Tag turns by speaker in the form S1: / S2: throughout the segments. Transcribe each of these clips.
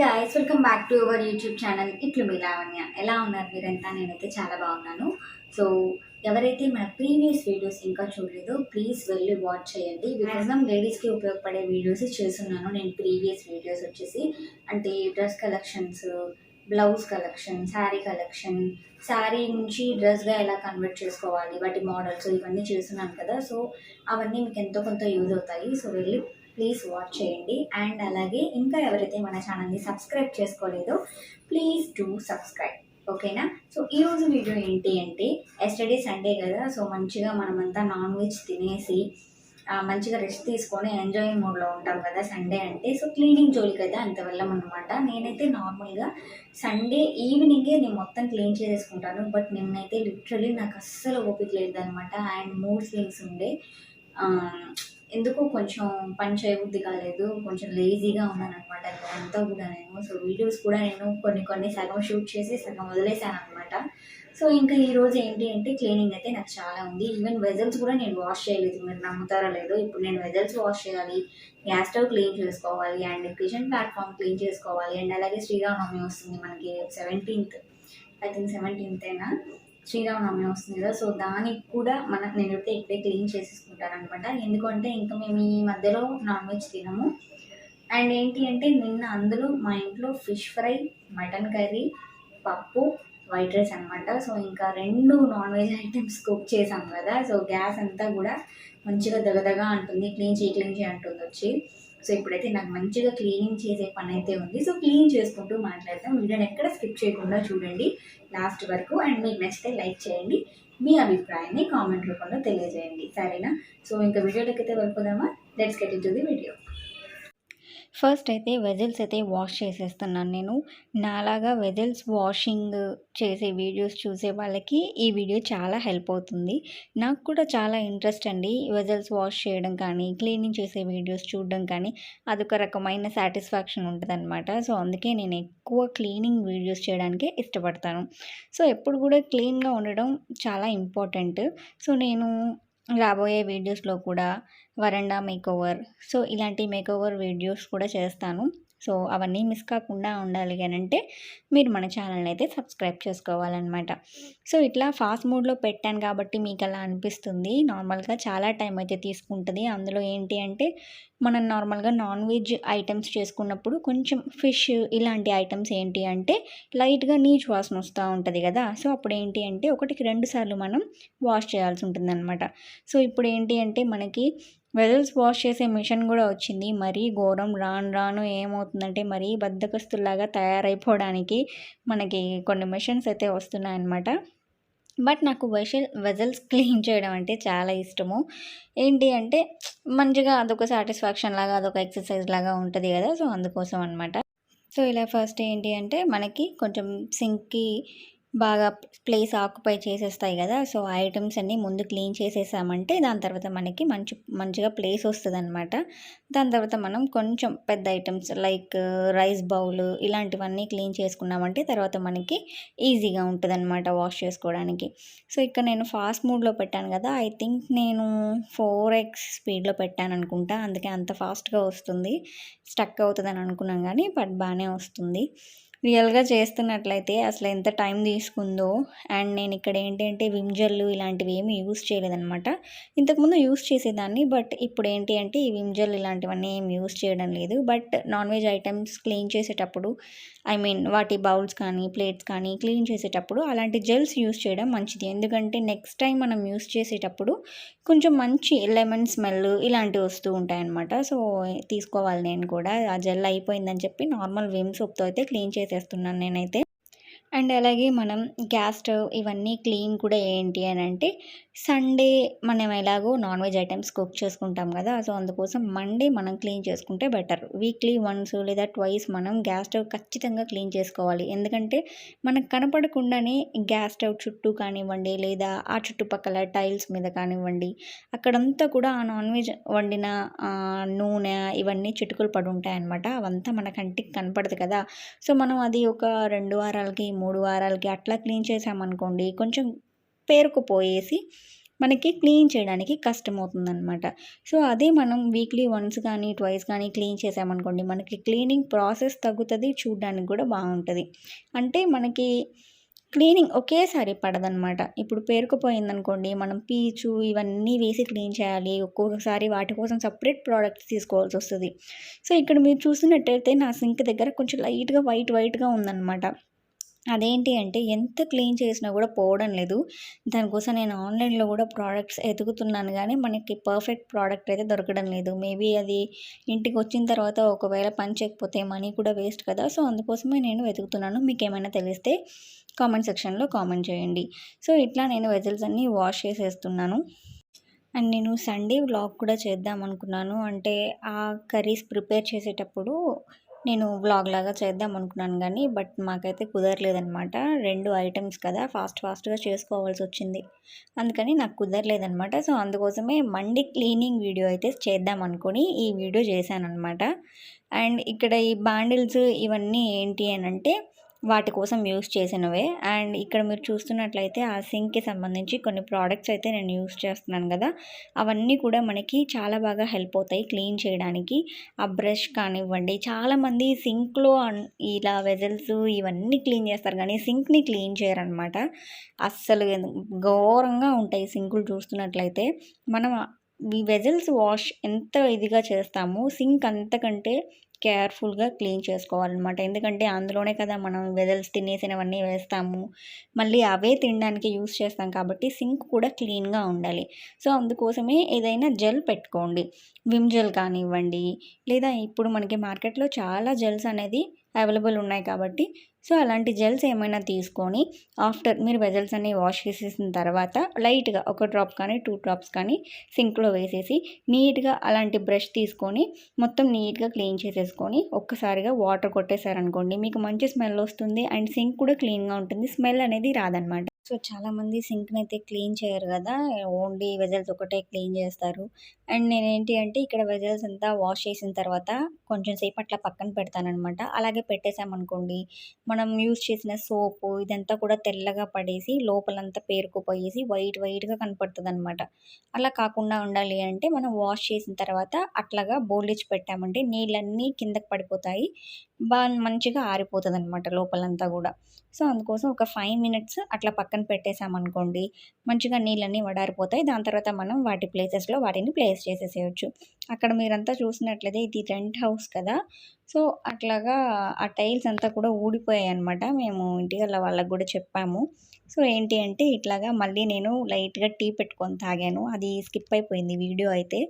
S1: Guys welcome back to our YouTube channel ఇట్లు మీ లావణ్య ఎలా ఉన్నారు మీరంతా? నేనైతే చాలా బాగున్నాను. సో ఎవరైతే మన ప్రీవియస్ వీడియోస్ ఇంకా చూడలేదో ప్లీజ్ వెళ్ళి వాచ్ చేయండి. మ్యాక్సిమం లేడీస్కి ఉపయోగపడే వీడియోస్ చేస్తున్నాను. నేను ప్రీవియస్ వీడియోస్ వచ్చేసి అంటే dress collections blouse collection sari collection sari నుంచి డ్రెస్గా ఎలా కన్వర్ట్ చేసుకోవాలి వాటి మోడల్స్ ఇవన్నీ చేస్తున్నాను కదా. సో అవన్నీ మీకు ఎంతో కొంత యూజ్ అవుతాయి. సో వెళ్ళి ప్లీజ్ వాచ్ చేయండి. అండ్ అలాగే ఇంకా ఎవరైతే మన ఛానల్ని సబ్స్క్రైబ్ చేసుకోలేదో ప్లీజ్ డూ సబ్స్క్రైబ్. ఓకేనా? సో ఈ వీడియో ఏంటి అంటే ఎస్టర్డే సండే కదా సో మంచిగా మనమంతా నాన్ వెజ్ తినేసి మంచిగా రెస్ట్ తీసుకొని ఎంజాయింగ్ మూడ్లో ఉంటాం కదా సండే అంటే. సో క్లీనింగ్ జోలికి అయితే అంత వెళ్ళం అనమాట నేనైతే నార్మల్గా సండే ఈవినింగే నేను మొత్తం క్లీన్ చేసేసుకుంటాను. బట్ నిన్నైతే లిటరలీ నాకు అస్సలు ఓపిక లేదనమాట అండ్ మూడ్ స్వింగ్స్ ఉండే. ఎందుకో కొంచెం పని చేయబుద్ధి కాలేదు కొంచెం లేజీగా ఉన్నాను అనమాట అంతా కూడా నేను సో వీడియోస్ కూడా నేను కొన్ని కొన్ని సగం షూట్ చేసి సగం వదిలేసాను అనమాట సో ఇంకా ఈరోజు ఏంటి అంటే క్లీనింగ్ అయితే నాకు చాలా ఉంది. ఈవెన్ వెజల్స్ కూడా నేను వాష్ చేయలేదు. మీరు నమ్ముతారా లేదో ఇప్పుడు నేను వెజల్స్ వాష్ చేయాలి గ్యాస్ స్టవ్ క్లీన్ చేసుకోవాలి అండ్ కిచెన్ ప్లాట్ఫామ్ క్లీన్ చేసుకోవాలి అండ్ అలాగే శ్రీరామనవమి వస్తుంది మనకి సెవెంటీన్త్ ఐ థింక్ సెవెంటీన్త్ అయినా శ్రీరామనవమి వస్తుంది కదా. సో దానికి కూడా మన నేనైతే ఇప్పుడే క్లీన్ చేసేసుకుంటాను అనమాట ఎందుకంటే ఇంకా మేము ఈ మధ్యలో నాన్ వెజ్ తినము. అండ్ ఏంటి అంటే నిన్న అందులో మా ఇంట్లో ఫిష్ ఫ్రై మటన్ కర్రీ పప్పు వైట్ రైస్ అనమాట సో ఇంకా రెండు నాన్ వెజ్ ఐటమ్స్ కుక్ చేసాం కదా. సో గ్యాస్ అంతా కూడా మంచిగా దగదగా అంటుంది క్లీన్ చేయి క్లీన్ చేయి అంటుంది వచ్చి. సో ఇప్పుడైతే నాకు మంచిగా క్లీనింగ్ చేసే పని అయితే ఉంది. సో క్లీన్ చేసుకుంటూ మాట్లాడతాం వీడియోని ఎక్కడ స్కిప్ చేయకుండా చూడండి లాస్ట్ వరకు. అండ్ మీకు నచ్చితే లైక్ చేయండి. మీ అభిప్రాయాన్ని కామెంట్ రూపంలో తెలియజేయండి. సరేనా? సో ఇంకా వీడియోలోకి అయితే వెళ్ళిపోదామా? Let's get in to the video first అయితే వెజల్స్ అయితే వాష్ చేసేస్తున్నాను నేను. నాలాగా వెజల్స్ వాషింగ్ చేసే వీడియోస్ చూసే వాళ్ళకి ఈ వీడియో చాలా హెల్ప్ అవుతుంది. నాకు కూడా చాలా ఇంట్రెస్ట్ అండి వెజల్స్ వాష్ చేయడం కానీ క్లీనింగ్ చేసే వీడియోస్ చూడడం కానీ. అదొక రకమైన సాటిస్ఫాక్షన్ ఉంటుంది సో అందుకే నేను ఎక్కువ క్లీనింగ్ వీడియోస్ చేయడానికే ఇష్టపడతాను. సో ఎప్పుడు కూడా క్లీన్గా ఉండడం చాలా ఇంపార్టెంట్. సో నేను రాబోయే వీడియోస్లో కూడా వరండా మేకోవర్ సో ఇలాంటి మేకోవర్ వీడియోస్ కూడా చేస్తాను. సో అవన్నీ మిస్ కాకుండా ఉండాలి అని అంటే మీరు మన ఛానల్ని అయితే సబ్స్క్రైబ్ చేసుకోవాలన్నమాట. సో ఇట్లా ఫాస్ట్ మోడ్లో పెట్టాను కాబట్టి మీకు అలా అనిపిస్తుంది. నార్మల్గా చాలా టైం అయితే తీసుకుంటుంది. అందులో ఏంటి అంటే మనం నార్మల్గా నాన్ వెజ్ ఐటమ్స్ చేసుకున్నప్పుడు కొంచెం ఫిష్ ఇలాంటి ఐటమ్స్ ఏంటి అంటే లైట్గా నీచు వాసన వస్తూ ఉంటుంది కదా! సో అప్పుడు ఏంటి అంటే ఒకటికి రెండు సార్లు మనం వాష్ చేయాల్సి ఉంటుంది సో ఇప్పుడు ఏంటి అంటే మనకి వెజల్స్ వాష్ చేసే మిషన్ కూడా వచ్చింది. మరీ ఘోరం. రాను రాను ఏమవుతుందంటే మరీ బద్దకస్తులాగా తయారైపోవడానికి మనకి కొన్ని మిషన్స్ అయితే వస్తున్నాయన్నమాట. బట్ నాకు వెషల్ వెజల్స్ క్లీన్ చేయడం అంటే చాలా ఇష్టము. ఏంటి అంటే మంచిగా అదొక సాటిస్ఫాక్షన్ లాగా అదొక ఎక్సర్సైజ్ లాగా ఉంటుంది కదా సో అందుకోసం అనమాట సో ఇలా ఫస్ట్ ఏంటి అంటే మనకి కొంచెం సింక్కి బాగా ప్లేస్ ఆక్యుపై చేసేస్తాయి కదా సో ఆ ఐటమ్స్ అన్నీ ముందు క్లీన్ చేసేసామంటే దాని తర్వాత మనకి మంచి మంచిగా ప్లేస్ వస్తుంది అనమాట దాని తర్వాత మనం కొంచెం పెద్ద ఐటమ్స్ లైక్ రైస్ బౌల్ ఇలాంటివన్నీ క్లీన్ చేసుకున్నామంటే తర్వాత మనకి ఈజీగా ఉంటుంది అనమాట వాష్ చేసుకోవడానికి. సో ఇక్కడ నేను ఫాస్ట్ మూడ్లో పెట్టాను కదా ఐ థింక్ నేను ఫోర్ ఎక్స్ స్పీడ్లో పెట్టాను అనుకుంటా అందుకే అంత ఫాస్ట్గా వస్తుంది. స్టక్ అవుతుందని అనుకున్నాం కానీ బట్ బాగానే వస్తుంది. రియల్గా చేస్తున్నట్లయితే అసలు ఎంత టైం తీసుకుందో. అండ్ నేను ఇక్కడ ఏంటంటే విమ్ జెల్లు ఇలాంటివి ఏమి యూస్ చేయలేదన్నమాట. ఇంతకుముందు యూస్ చేసేదాన్ని బట్ ఇప్పుడు ఏంటి అంటే ఈ విమ్ జెల్ ఇలాంటివన్నీ ఏం యూస్ చేయడం లేదు. But non veg items clean చేసేటప్పుడు ఐ మీన్ వాటి బౌల్స్ కానీ ప్లేట్స్ కానీ క్లీన్ చేసేటప్పుడు అలాంటి జెల్స్ యూస్ చేయడం మంచిది. ఎందుకంటే నెక్స్ట్ టైం మనం యూస్ చేసేటప్పుడు కొంచెం మంచి లెమన్ స్మెల్ ఇలాంటివి వస్తూ ఉంటాయన్నమాట. సో తీసుకోవాలి నేను కూడా. ఆ జెల్ అయిపోయిందని చెప్పి నార్మల్ విమ్ సోప్తో అయితే క్లీన్ చేసేస్తున్నాను నేనైతే. అండ్ అలాగే మనం గ్యాస్ స్టవ్ ఇవన్నీ క్లీన్ కూడా ఏంటి అని అంటే సండే మనం ఎలాగో నాన్ వెజ్ ఐటమ్స్ కుక్ చేసుకుంటాం కదా సో అందుకోసం మండే మనం క్లీన్ చేసుకుంటే బెటర్. వీక్లీ వన్స్ లేదా ట్వైస్ మనం గ్యాస్ స్టవ్ ఖచ్చితంగా క్లీన్ చేసుకోవాలి. ఎందుకంటే మనకు కనపడకుండానే గ్యాస్ స్టవ్ చుట్టూ కానివ్వండి లేదా ఆ చుట్టుపక్కల టైల్స్ మీద కానివ్వండి అక్కడంతా కూడా ఆ నాన్ వెజ్ వండిన నూనె ఇవన్నీ చిటుకులు పడి ఉంటాయన్నమాట. అవంతా మన కంటికి కనపడదు కదా. సో మనం అది ఒక రెండు వారాలకి మూడు వారాలకి అట్లా క్లీన్ చేసామనుకోండి కొంచెం పేరుకుపోయేసి మనకి క్లీన్ చేయడానికి కష్టమవుతుందనమాట సో అదే మనం వీక్లీ వన్స్ కానీ ట్వైస్ కానీ క్లీన్ చేసామనుకోండి మనకి క్లీనింగ్ ప్రాసెస్ తగ్గుతుంది చూడడానికి కూడా బాగుంటుంది. అంటే మనకి క్లీనింగ్ ఒకేసారి పడదనమాట ఇప్పుడు పేరుకుపోయిందనుకోండి మనం పీచు ఇవన్నీ వేసి క్లీన్ చేయాలి ఒక్కొక్కసారి వాటి కోసం సపరేట్ ప్రోడక్ట్స్ తీసుకోవాల్సి వస్తుంది. సో ఇక్కడ మీరు చూసినట్టయితే నా సింక్ దగ్గర కొంచెం లైట్గా వైట్ వైట్గా ఉందన్నమాట. అదేంటి అంటే ఎంత క్లీన్ చేసినా కూడా పోవడం లేదు. దానికోసం నేను ఆన్లైన్లో కూడా ప్రోడక్ట్స్ ఎతుకుతున్నాను కానీ మనకి పర్ఫెక్ట్ ప్రోడక్ట్ అయితే దొరకడం లేదు. మేబీ అది ఇంటికి వచ్చిన తర్వాత ఒకవేళ పని చేయకపోతే మనీ కూడా వేస్ట్ కదా. సో అందుకోసమే నేను వెతుకుతున్నాను. మీకు ఏమైనా తెలిస్తే కామెంట్ సెక్షన్లో కామెంట్ చేయండి. సో ఇట్లా నేను వెజల్స్ అన్నీ వాష్ చేసేస్తున్నాను. అండ్ నేను సండే వ్లాగ్ కూడా చేద్దాం అనుకున్నాను అంటే ఆ కర్రీస్ ప్రిపేర్ చేసేటప్పుడు నేను వ్లాగ్ లాగా చేద్దాం అనుకున్నాను కానీ బట్ మాకైతే కుదరలేదనమాట రెండు ఐటమ్స్ కదా ఫాస్ట్ ఫాస్ట్గా చేసుకోవాల్సి వచ్చింది. అందుకని నాకు కుదరలేదనమాట సో అందుకోసమే మండి క్లీనింగ్ వీడియో అయితే చేద్దాం అనుకుని ఈ వీడియో చేశాను అనమాట అండ్ ఇక్కడ ఈ బాండిల్స్ ఇవన్నీ ఏంటి అని అంటే వాటి కోసం యూస్ చేసినవే. అండ్ ఇక్కడ మీరు చూస్తున్నట్లయితే ఆ సింక్కి సంబంధించి కొన్ని ప్రోడక్ట్స్ అయితే నేను యూస్ చేస్తున్నాను కదా. అవన్నీ కూడా మనకి చాలా బాగా హెల్ప్ అవుతాయి క్లీన్ చేయడానికి. ఆ బ్రష్ కానివ్వండి చాలామంది సింక్లో ఇలా వెజల్స్ ఇవన్నీ క్లీన్ చేస్తారు కానీ సింక్ని క్లీన్ చేయరనమాట. అస్సలు ఘోరంగా ఉంటాయి సింకులు చూస్తున్నట్లయితే. మనం ఈ వెజల్స్ వాష్ ఎంత ఇదిగా చేస్తామో సింక్ అంతకంటే కేర్ఫుల్గా క్లీన్ చేసుకోవాలన్నమాట. ఎందుకంటే అందులోనే కదా మనం వెదల్స్ తినేసినవన్నీ వేస్తాము. మళ్ళీ అవే తినడానికి యూస్ చేస్తాం కాబట్టి సింక్ కూడా క్లీన్గా ఉండాలి. సో అందుకోసమే ఏదైనా జెల్ పెట్టుకోండి. విమ్ జెల్ కానివ్వండి లేదా ఇప్పుడు మనకి మార్కెట్లో చాలా జెల్స్ అనేది అవైలబుల్ ఉన్నాయి కాబట్టి సో అలాంటి జెల్స్ ఏమైనా తీసుకొని ఆఫ్టర్ మీరు వెజల్స్ అన్ని వాష్ చేసేసిన తర్వాత లైట్గా ఒక డ్రాప్ కానీ టూ డ్రాప్స్ కానీ సింక్లో వేసేసి నీట్గా అలాంటి బ్రష్ తీసుకొని మొత్తం నీట్గా క్లీన్ చేసేసుకొని ఒక్కసారిగా వాటర్ కొట్టేశారనుకోండి మీకు మంచి స్మెల్ వస్తుంది అండ్ సింక్ కూడా క్లీన్గా ఉంటుంది. స్మెల్ అనేది రాదనమాట. సో చాలామంది సింక్ని అయితే క్లీన్ చేయరు కదా! ఓన్లీ వెజల్స్ ఒకటే క్లీన్ చేస్తారు. అండ్ నేనేంటి అంటే ఇక్కడ వెజల్స్ అంతా వాష్ చేసిన తర్వాత కొంచెం సేపు అట్లా పక్కన పెడతానమాట అలాగే పెట్టేసామనుకోండి మనం యూస్ చేసిన సోపు ఇదంతా కూడా తెల్లగా పడేసి లోపలంతా పేరుకుపోయేసి వైట్ వైట్గా కనపడుతుంది అనమాట అలా కాకుండా ఉండాలి అంటే మనం వాష్ చేసిన తర్వాత అట్లాగా బోల్డిచ్చి పెట్టామంటే నీళ్ళన్నీ కిందకి పడిపోతాయి. బాగా మంచిగా ఆరిపోతుంది అనమాట లోపలంతా కూడా. సో అందుకోసం ఒక ఫైవ్ మినిట్స్ అట్లా పక్కన పెట్టేసామనుకోండి మంచిగా నీళ్ళన్నీ వడారిపోతాయి. దాని తర్వాత మనం వాటి ప్లేసెస్లో వాటిని ప్లేస్ చేసేసేయచ్చు. అక్కడ మీరంతా చూసినట్లయితే ఇది రెంట్ హౌస్ కదా. సో అట్లాగా ఆ టైల్స్ అంతా కూడా ఊడిపోయాయి అనమాట మేము ఇంటికల్లా వాళ్ళకి కూడా చెప్పాము. సో ఏంటి అంటే ఇట్లాగా మళ్ళీ నేను లైట్గా టీ పెట్టుకొని తాగాను. అది స్కిప్ అయిపోయింది వీడియో అయితే.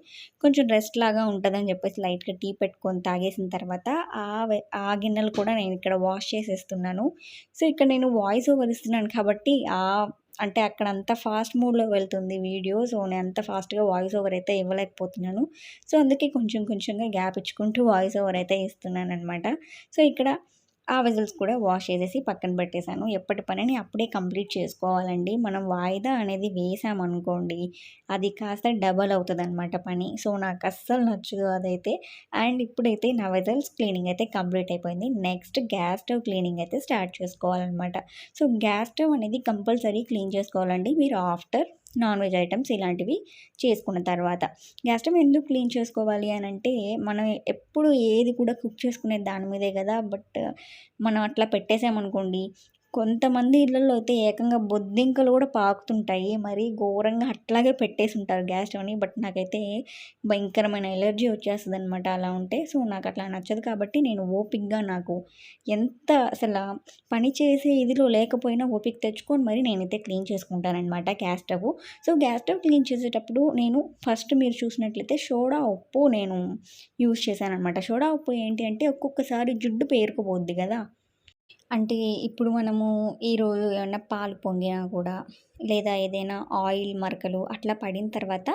S1: కొంచెం రెస్ట్ లాగా ఉంటుందని చెప్పేసి లైట్గా టీ పెట్టుకొని తాగేసిన తర్వాత ఆ ఆ గిన్నెలు కూడా నేను ఇక్కడ వాష్ చేసేస్తున్నాను. సో ఇక్కడ నేను వాయిస్ ఓవర్ ఇస్తున్నాను కాబట్టి ఆ అంటే అక్కడ అంత ఫాస్ట్ మూడ్లో వెళ్తుంది వీడియో. సో నేను అంత ఫాస్ట్గా వాయిస్ ఓవర్ అయితే ఇవ్వలేకపోతున్నాను. సో అందుకే కొంచెం కొంచెంగా గ్యాప్ ఇచ్చుకుంటూ వాయిస్ ఓవర్ అయితే ఇస్తున్నాను అనమాట సో ఇక్కడ ఆ వెజల్స్ కూడా వాష్ చేసేసి పక్కన పెట్టేశాను. ఎప్పటి పనిని అప్పుడే కంప్లీట్ చేసుకోవాలండి. మనం వాయిదా అనేది వేసామనుకోండి అది కాస్త డబల్ అవుతుంది అనమాట పని. సో నాకు అస్సలు నచ్చదు అదైతే. అండ్ ఇప్పుడైతే నా వెజల్స్ క్లీనింగ్ అయితే కంప్లీట్ అయిపోయింది. నెక్స్ట్ గ్యాస్ స్టవ్ క్లీనింగ్ అయితే స్టార్ట్ చేసుకోవాలన్నమాట. సో గ్యాస్ స్టవ్ అనేది కంపల్సరీ క్లీన్ చేసుకోవాలండి. మీరు ఆఫ్టర్ నాన్ వెజ్ ఐటమ్స్ ఇలాంటివి చేసుకున్న తర్వాత. గ్యాస్ స్టవ్ ఎందుకు క్లీన్ చేసుకోవాలి అని అంటే మనం ఎప్పుడు ఏది కూడా కుక్ చేసుకునే దాని మీదే కదా బట్ మనం అట్లా పెట్టేసామనుకోండి కొంతమంది ఇళ్ళల్లో అయితే ఏకంగా బొద్దింకలు కూడా పాకుతుంటాయి. మరి ఘోరంగా అట్లాగే పెట్టేసి ఉంటారు గ్యాస్ స్టవ్ని. బట్ నాకైతే భయంకరమైన ఎలర్జీ వచ్చేస్తుంది అనమాట అలా ఉంటే. సో నాకు అట్లా నచ్చదు కాబట్టి నేను ఓపిక్గా నాకు ఎంత అసలు పని చేసే ఇదిలో లేకపోయినా ఓపిక తెచ్చుకొని మరి నేనైతే clean చేసుకుంటానమాట gas stove. So gas stove clean చేసేటప్పుడు నేను ఫస్ట్ మీరు చూసినట్లయితే సోడా ఉప్పు నేను యూజ్ చేశాను అనమాట సోడా ఉప్పు ఏంటి అంటే ఒక్కొక్కసారి జుడ్డు పేరుకుపోద్ది కదా. అంటే ఇప్పుడు మనము ఈరోజు ఏమైనా పాలు పొంగినా కూడా లేదా ఏదైనా ఆయిల్ మరకలు అట్లా పడిన తర్వాత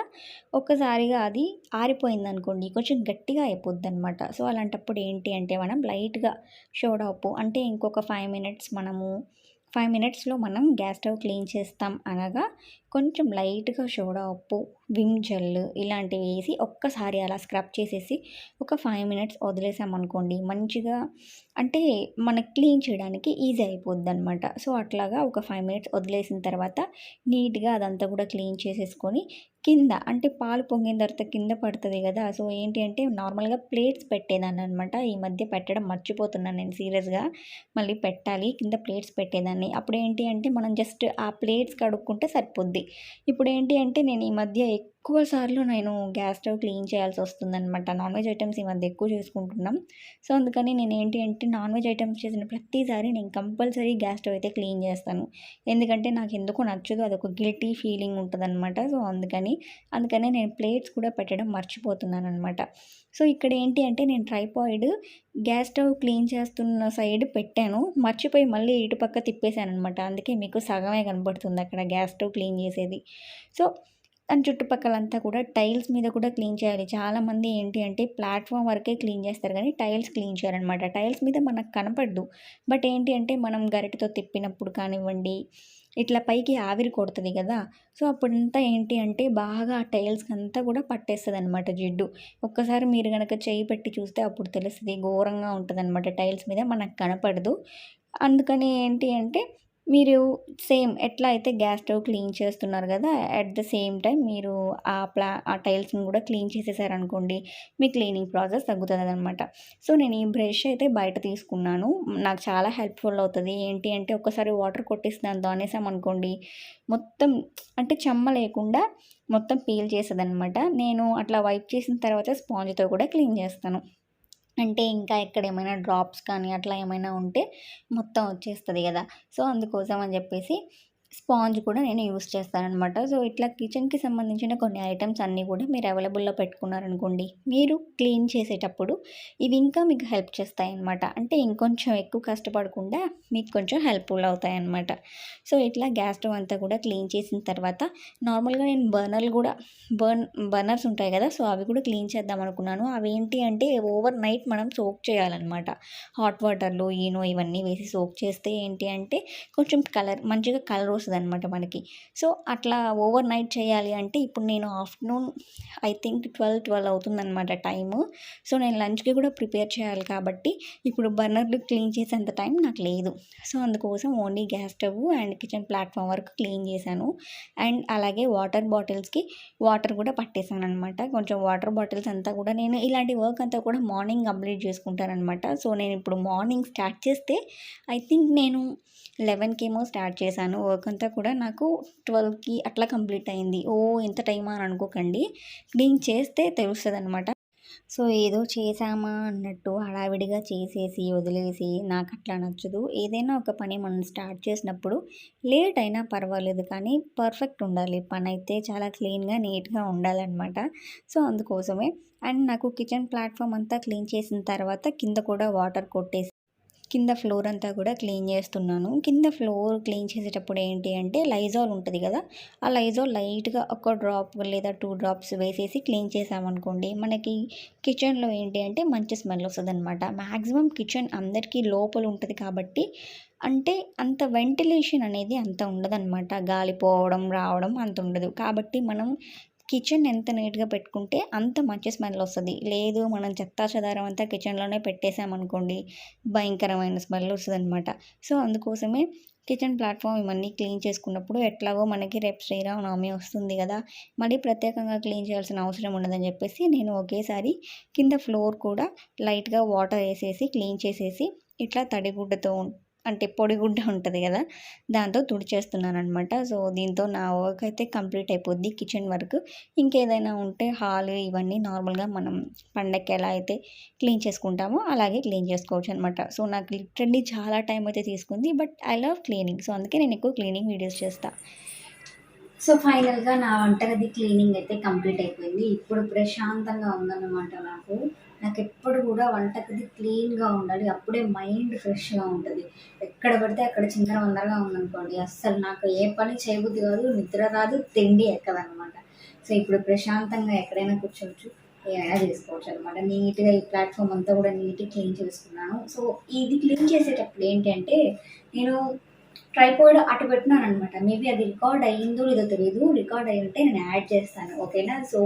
S1: ఒక్కసారిగా అది ఆరిపోయిందనుకోండి కొంచెం గట్టిగా అయిపోద్ది అనమాట సో అలాంటప్పుడు ఏంటి అంటే మనం లైట్గా షోడా ఉప్పు అంటే ఇంకొక ఫైవ్ మినిట్స్ మనము ఫైవ్ మినిట్స్లో మనం గ్యాస్ స్టవ్ క్లీన్ చేస్తాం. అనగా కొంచెం లైట్గా సోడా ఉప్పు విమ్ జెల్ ఇలాంటివి వేసి ఒక్కసారి అలా స్క్రబ్ చేసేసి ఒక ఫైవ్ మినిట్స్ వదిలేసామనుకోండి మంచిగా అంటే మనకి క్లీన్ చేయడానికి ఈజీ అయిపోద్ది అనమాట సో అట్లాగా ఒక ఫైవ్ మినిట్స్ వదిలేసిన తర్వాత నీట్గా అదంతా కూడా క్లీన్ చేసేసుకొని కింద అంటే పాలు పొంగిన తర్వాత కింద పడుతుంది కదా. సో ఏంటి అంటే నార్మల్గా ప్లేట్స్ పెట్టేదాన్ని అనమాట ఈ మధ్య పెట్టడం మర్చిపోతున్నాను నేను సీరియస్గా. మళ్ళీ పెట్టాలి కింద ప్లేట్స్ పెట్టేదాన్ని. అప్పుడు ఏంటి అంటే మనం జస్ట్ ఆ ప్లేట్స్ కడుక్కుంటే సరిపోద్ది. ఇప్పుడు ఏంటి అంటే నేను ఈ మధ్య ఎక్కువ సార్లు నేను గ్యాస్ స్టవ్ క్లీన్ చేయాల్సి వస్తుందన్నమాట. నాన్ వెజ్ ఐటమ్స్ ఈ మధ్య ఎక్కువ చేసుకుంటున్నాం. సో అందుకని నేను ఏంటి అంటే నాన్ వెజ్ ఐటమ్స్ చేసిన ప్రతిసారి నేను కంపల్సరీ గ్యాస్ స్టవ్ అయితే క్లీన్ చేస్తాను. ఎందుకంటే నాకు ఎందుకో నచ్చదు. అదొక గిల్టీ ఫీలింగ్ ఉంటుంది అనమాట సో అందుకని అందుకనే నేను ప్లేట్స్ కూడా పెట్టడం మర్చిపోతున్నాను అనమాట సో ఇక్కడ ఏంటి అంటే నేను ట్రైపాయిడ్ గ్యాస్ స్టవ్ క్లీన్ చేస్తున్న సైడ్ పెట్టాను. మర్చిపోయి మళ్ళీ ఇటు పక్క తిప్పేశాను అనమాట అందుకే మీకు సగమే కనబడుతుంది అక్కడ గ్యాస్ స్టవ్ క్లీన్ చేసేది. సో దాని చుట్టుపక్కలంతా కూడా టైల్స్ మీద కూడా క్లీన్ చేయాలి. చాలామంది ఏంటి అంటే ప్లాట్ఫామ్ వరకే క్లీన్ చేస్తారు కానీ టైల్స్ క్లీన్ చేయాలన్నమాట టైల్స్ మీద మనకు కనపడదు. బట్ ఏంటి అంటే మనం గరిటతో తిప్పినప్పుడు కానివ్వండి ఇట్లా పైకి ఆవిరి కొడుతుంది కదా. సో అప్పుడంతా ఏంటి అంటే బాగా ఆ టైల్స్కి అంతా కూడా పట్టేస్తుంది అనమాట జిడ్డు. ఒక్కసారి మీరు కనుక చేయి పెట్టి చూస్తే అప్పుడు తెలుస్తుంది ఘోరంగా ఉంటుంది అనమాట టైల్స్ మీద మనకు కనపడదు. అందుకని ఏంటి అంటే మీరు సేమ్ ఎట్లా అయితే గ్యాస్ స్టవ్ క్లీన్ చేస్తున్నారు కదా అట్ ద సేమ్ టైం మీరు ఆ ప్లా ఆ టైల్స్ని కూడా క్లీన్ చేసేసారనుకోండి మీ క్లీనింగ్ ప్రాసెస్ తగ్గుతుంది అనమాట సో నేను ఈ బ్రష్ అయితే బయట తీసుకున్నాను. నాకు చాలా హెల్ప్ఫుల్ అవుతుంది. ఏంటి అంటే ఒకసారి వాటర్ కొట్టేసి దాంతో అనేసామనుకోండి మొత్తం అంటే చెమ్మ లేకుండా మొత్తం పీల్ చేసేదనమాట నేను అట్లా వైప్ చేసిన తర్వాత స్పాంజ్తో కూడా క్లీన్ చేస్తాను. అంటే ఇంకా ఎక్కడ ఏమైనా డ్రాప్స్ కానీ అట్లా ఏమైనా ఉంటే మొత్తం వచ్చేస్తుంది కదా. సో అందుకోసం అని చెప్పేసి స్పాంజ్ కూడా నేను యూస్ చేస్తానమాట సో ఇట్లా కిచెన్కి సంబంధించిన కొన్ని ఐటమ్స్ అన్నీ కూడా మీరు అవైలబుల్లో పెట్టుకున్నారనుకోండి మీరు క్లీన్ చేసేటప్పుడు ఇవి ఇంకా మీకు హెల్ప్ చేస్తాయి అనమాట అంటే ఇంకొంచెం ఎక్కువ కష్టపడకుండా మీకు కొంచెం హెల్ప్ఫుల్ అవుతాయి అనమాట సో ఇట్లా గ్యాస్ స్టవ్ అంతా కూడా క్లీన్ చేసిన తర్వాత నార్మల్గా నేను బర్నర్లు కూడా బర్న్ బర్నర్స్ ఉంటాయి కదా సో అవి కూడా క్లీన్ చేద్దాం అనుకున్నాను. అవి ఏంటి అంటే ఓవర్ నైట్ మనం సోక్ చేయాలన్నమాట. హాట్ వాటర్లో ఈనో ఇవన్నీ వేసి సోక్ చేస్తే ఏంటి అంటే కొంచెం కలర్ మంచిగా కలర్ వస్తుంది అనమాట మనకి. సో అట్లా ఓవర్ నైట్ చేయాలి అంటే ఇప్పుడు నేను afternoon I think twelve twelve అవుతుందన్నమాట టైము. సో నేను లంచ్కి కూడా ప్రిపేర్ చేయాలి కాబట్టి ఇప్పుడు బర్నర్లు క్లీన్ చేసేంత టైం నాకు లేదు. సో అందుకోసం only gas stove and kitchen platform వరకు క్లీన్ చేశాను. అండ్ అలాగే వాటర్ బాటిల్స్కి వాటర్ కూడా పట్టేశాను అనమాట కొంచెం వాటర్ బాటిల్స్ అంతా కూడా నేను ఇలాంటి వర్క్ అంతా కూడా మార్నింగ్ కంప్లీట్ చేసుకుంటాను అనమాట సో నేను ఇప్పుడు మార్నింగ్ స్టార్ట్ చేస్తే ఐ థింక్ నేను లెవెన్కి ఏమో స్టార్ట్ చేశాను. వర్క్ అంతా కూడా నాకు ట్వెల్వ్కి అట్లా కంప్లీట్ అయింది. ఓ ఎంత టైం అని అనుకోకండి. క్లీన్ చేస్తే తెలుస్తుంది అనమాట సో ఏదో చేసామా అన్నట్టు హడావిడిగా చేసేసి వదిలేసి నాకు అట్లా నచ్చదు. ఏదైనా ఒక పని మనం స్టార్ట్ చేసినప్పుడు లేట్ అయినా పర్వాలేదు కానీ పర్ఫెక్ట్ ఉండాలి. పని అయితే చాలా క్లీన్గా నీట్గా ఉండాలన్నమాట. సో అందుకోసమే. అండ్ నాకు కిచెన్ ప్లాట్ఫామ్ అంతా క్లీన్ చేసిన తర్వాత కింద కూడా వాటర్ కొట్టేసి కింద ఫ్లోర్ అంతా కూడా క్లీన్ చేస్తున్నాను. కింద ఫ్లోర్ క్లీన్ చేసేటప్పుడు ఏంటి అంటే లైజాల్ ఉంటుంది కదా ఆ లైజాల్ లైట్గా ఒక డ్రాప్ లేదా టూ డ్రాప్స్ వేసేసి క్లీన్ చేసామనుకోండి మనకి కిచెన్లో ఏంటి అంటే మంచి స్మెల్ వస్తుంది అనమాట మ్యాక్సిమం కిచెన్ అందరికీ లోపల ఉంటుంది కాబట్టి అంటే అంత వెంటిలేషన్ అనేది అంత ఉండదన్నమాట. గాలి పోవడం రావడం అంత ఉండదు. కాబట్టి మనం కిచెన్ ఎంత నీట్గా పెట్టుకుంటే అంత మంచి స్మెల్ వస్తుంది. లేదు మనం చెత్తా చెదారం అంతా కిచెన్లోనే పెట్టేసామనుకోండి భయంకరమైన స్మెల్ వస్తుంది అనమాట సో అందుకోసమే కిచెన్ ప్లాట్ఫామ్ ఇవన్నీ క్లీన్ చేసుకున్నప్పుడు ఎట్లాగో మనకి రేపు శ్రీరామనవమి వస్తుంది కదా మళ్ళీ ప్రత్యేకంగా క్లీన్ చేయాల్సిన అవసరం ఉండదని చెప్పేసి నేను ఒకేసారి కింద ఫ్లోర్ కూడా లైట్గా వాటర్ వేసేసి క్లీన్ చేసేసి ఇట్లా తడిగుడ్డతో అంటే పొడిగుడ్డ ఉంటుంది కదా దాంతో తుడిచేస్తున్నాను అనమాట సో దీంతో నా వర్క్ అయితే కంప్లీట్ అయిపోద్ది కిచెన్ వర్క్. ఇంకేదైనా ఉంటే హాల్ ఇవన్నీ నార్మల్గా మనం పండగకి ఎలా అయితే క్లీన్ చేసుకుంటామో అలాగే క్లీన్ చేసుకోవచ్చు అనమాట సో నాకు లిటరల్లీ చాలా టైం అయితే తీసుకుంది but I love cleaning. So అందుకే నేను ఎక్కువ క్లీనింగ్ వీడియోస్ చేస్తాను సో ఫైనల్గా నా వంటగది క్లీనింగ్ అయితే కంప్లీట్ అయిపోయింది. ఇప్పుడు ప్రశాంతంగా ఉందన్నమాట నాకు. నాకు ఎప్పుడు కూడా వంటగది క్లీన్గా ఉండాలి. అప్పుడే మైండ్ ఫ్రెష్గా ఉంటుంది. ఎక్కడ పడితే అక్కడ చిందర వందరగా ఉందనుకోండి. అస్సలు నాకు ఏ పని చేయబుద్ది కాదు నిద్ర రాదు తిండి ఎక్కదనమాట. సో ఇప్పుడు ప్రశాంతంగా ఎక్కడైనా కూర్చోవచ్చు. ఏమైనా చేసుకోవచ్చు అనమాట. నీట్గా ఈ ప్లాట్ఫామ్ అంతా కూడా నీట్గా క్లీన్ చేసుకున్నాను. సో ఇది క్లీన్ చేసేటప్పుడు ఏంటంటే నేను ట్రైపాడ్ అటు పెట్టినాను అనమాట మేబీ అది రికార్డ్ అయ్యిందో లేదో తెలియదు రికార్డ్ అయి ఉంటే నేను యాడ్ చేస్తాను. ఓకేనా? సో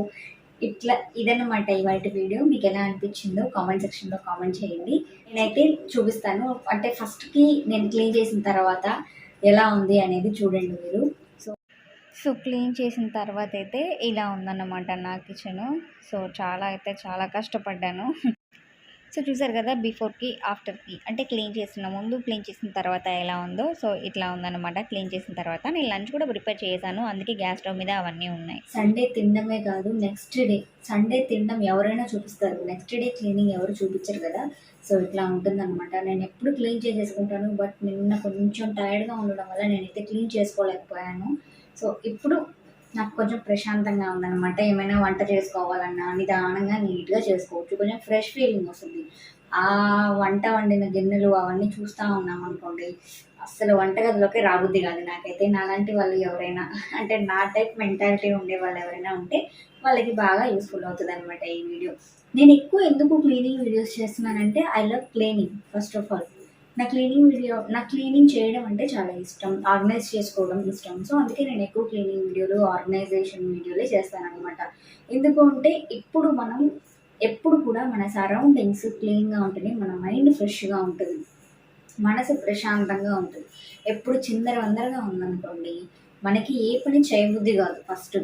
S1: ఇట్లా ఇదన్నమాట ఇవాళ వీడియో. మీకు ఎలా అనిపించిందో కామెంట్ సెక్షన్లో కామెంట్ చేయండి. నేనైతే చూపిస్తాను. అంటే ఫస్ట్కి నేను క్లీన్ చేసిన తర్వాత ఎలా ఉంది అనేది చూడండి మీరు. సో సో క్లీన్ చేసిన తర్వాత అయితే ఇలా ఉందన్నమాట నా కిచెను. సో చాలా అయితే చాలా కష్టపడ్డాను. సో చూసారు కదా బిఫోర్కి ఆఫ్టర్కి అంటే క్లీన్ చేసిన ముందు క్లీన్ చేసిన తర్వాత ఎలా ఉందో సో ఇట్లా ఉందన్నమాట. క్లీన్ చేసిన తర్వాత నేను లంచ్ కూడా ప్రిపేర్ చేశాను. అందుకే గ్యాస్ స్టవ్ మీద అవన్నీ ఉన్నాయి. సండే తినడమే కాదు నెక్స్ట్ డే సండే తినడం ఎవరైనా చూపిస్తారు. నెక్స్ట్ డే క్లీనింగ్ ఎవరు చూపించరు కదా. సో ఇట్లా ఉంటుందన్నమాట. నేను ఎప్పుడు క్లీన్ చేసేసుకుంటాను బట్ నిన్న కొంచెం టైర్డ్గా ఉండడం వల్ల నేనైతే క్లీన్ చేసుకోలేకపోయాను. సో ఇప్పుడు నాకు కొంచెం ప్రశాంతంగా ఉందన్నమాట. ఏమైనా వంట చేసుకోవాలన్నా నిదానంగా నీట్గా చేసుకోవచ్చు. కొంచెం ఫ్రెష్ ఫీలింగ్ వస్తుంది. ఆ వంట వండిన గిన్నెలు అవన్నీ చూస్తూ ఉన్నాం అనుకోండి అసలు వంటగదిలోకి రాబుద్ది కాదు నాకైతే. నాలాంటి వాళ్ళు ఎవరైనా అంటే నా టైప్ మెంటాలిటీ ఉండే వాళ్ళు ఎవరైనా ఉంటే వాళ్ళకి బాగా యూస్ఫుల్ అవుతుంది అనమాట ఈ వీడియో. నేను ఎక్కువ ఎందుకు క్లీనింగ్ వీడియోస్ చేస్తున్నానంటే I love cleaning first of all. నా క్లీనింగ్ వీడియో నా క్లీనింగ్ చేయడం అంటే చాలా ఇష్టం. ఆర్గనైజ్ చేసుకోవడం ఇష్టం. సో అందుకే నేను ఎక్కువ క్లీనింగ్ వీడియోలు ఆర్గనైజేషన్ వీడియోలే చేస్తానన్నమాట. ఎందుకు అంటే ఇప్పుడు మనం ఎప్పుడు కూడా మన సరౌండింగ్స్ క్లీన్గా ఉంటుంది మన మైండ్ ఫ్రెష్గా ఉంటుంది మనసు ప్రశాంతంగా ఉంటుంది. ఎప్పుడు చిందర వందరగా ఉందనుకోండి మనకి ఏ పని చేయబుద్ధి కాదు ఫస్ట్.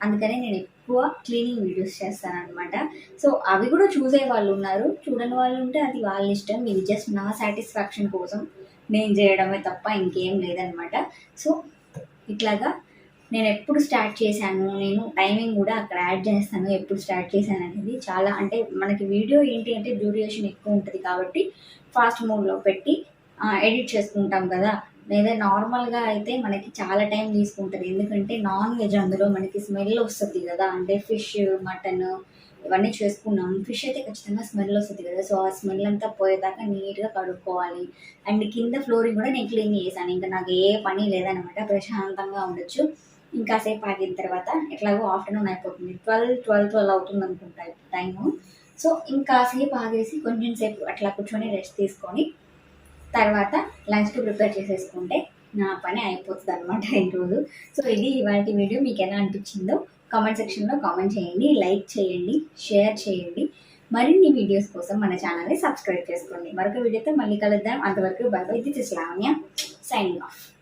S1: అందుకనే నేను ఎక్కువ క్లీనింగ్ వీడియోస్ చేస్తానమాట సో అవి కూడా చూసే వాళ్ళు ఉన్నారు. చూడని వాళ్ళు ఉంటే అది వాళ్ళ ఇష్టం. ఇది జస్ట్ నా సాటిస్ఫాక్షన్ కోసం నేను చేయడమే తప్ప ఇంకేం లేదనమాట సో ఇట్లాగా నేను ఎప్పుడు స్టార్ట్ చేశాను నేను టైమింగ్ కూడా అక్కడ యాడ్ చేస్తాను ఎప్పుడు స్టార్ట్ చేశాను అనేది చాలా అంటే మనకి వీడియో ఏంటి అంటే డ్యూరేషన్ ఎక్కువ ఉంటుంది కాబట్టి ఫాస్ట్ మోడ్లో పెట్టి ఎడిట్ చేసుకుంటాం కదా. లేదా నార్మల్గా అయితే మనకి చాలా టైం తీసుకుంటుంది. ఎందుకంటే నాన్ వెజ్ అందులో మనకి స్మెల్ వస్తుంది కదా. అంటే ఫిష్ మటన్ ఇవన్నీ చేసుకున్నాం. ఫిష్ అయితే ఖచ్చితంగా స్మెల్ వస్తుంది కదా. సో ఆ స్మెల్ అంతా పోయేదాకా నీట్గా కడుక్కోవాలి. అండ్ కింద ఫ్లోరింగ్ కూడా నేను క్లీన్ చేశాను. ఇంకా నాకు ఏ పని లేదనమాట. ప్రశాంతంగా ఉండొచ్చు. ఇంకాసేపు ఆగిన తర్వాత ఎట్లాగో ఆఫ్టర్నూన్ అయిపోతుంది. ట్వెల్వ్ ట్వెల్వ్ ట్వెల్వ్ అవుతుంది అనుకుంటా టైము. సో ఇంకాసేపు ఆగేసి కొంచెం సేపు అట్లా కూర్చొని రెస్ట్ తీసుకొని తర్వాత లంచ్కి ప్రిపేర్ చేసేసుకుంటే నా పని అయిపోతుంది అనమాట ఈరోజు సో ఇది ఇవాళ వీడియో. మీకు ఎలా అనిపించిందో కామెంట్ సెక్షన్లో కామెంట్ చేయండి లైక్ చేయండి షేర్ చేయండి. మరిన్ని వీడియోస్ కోసం మన ఛానల్ని సబ్స్క్రైబ్ చేసుకోండి. మరొక వీడియోతో మళ్ళీ కలుద్దాం. అంతవరకు bye bye. This is Lavanya signing off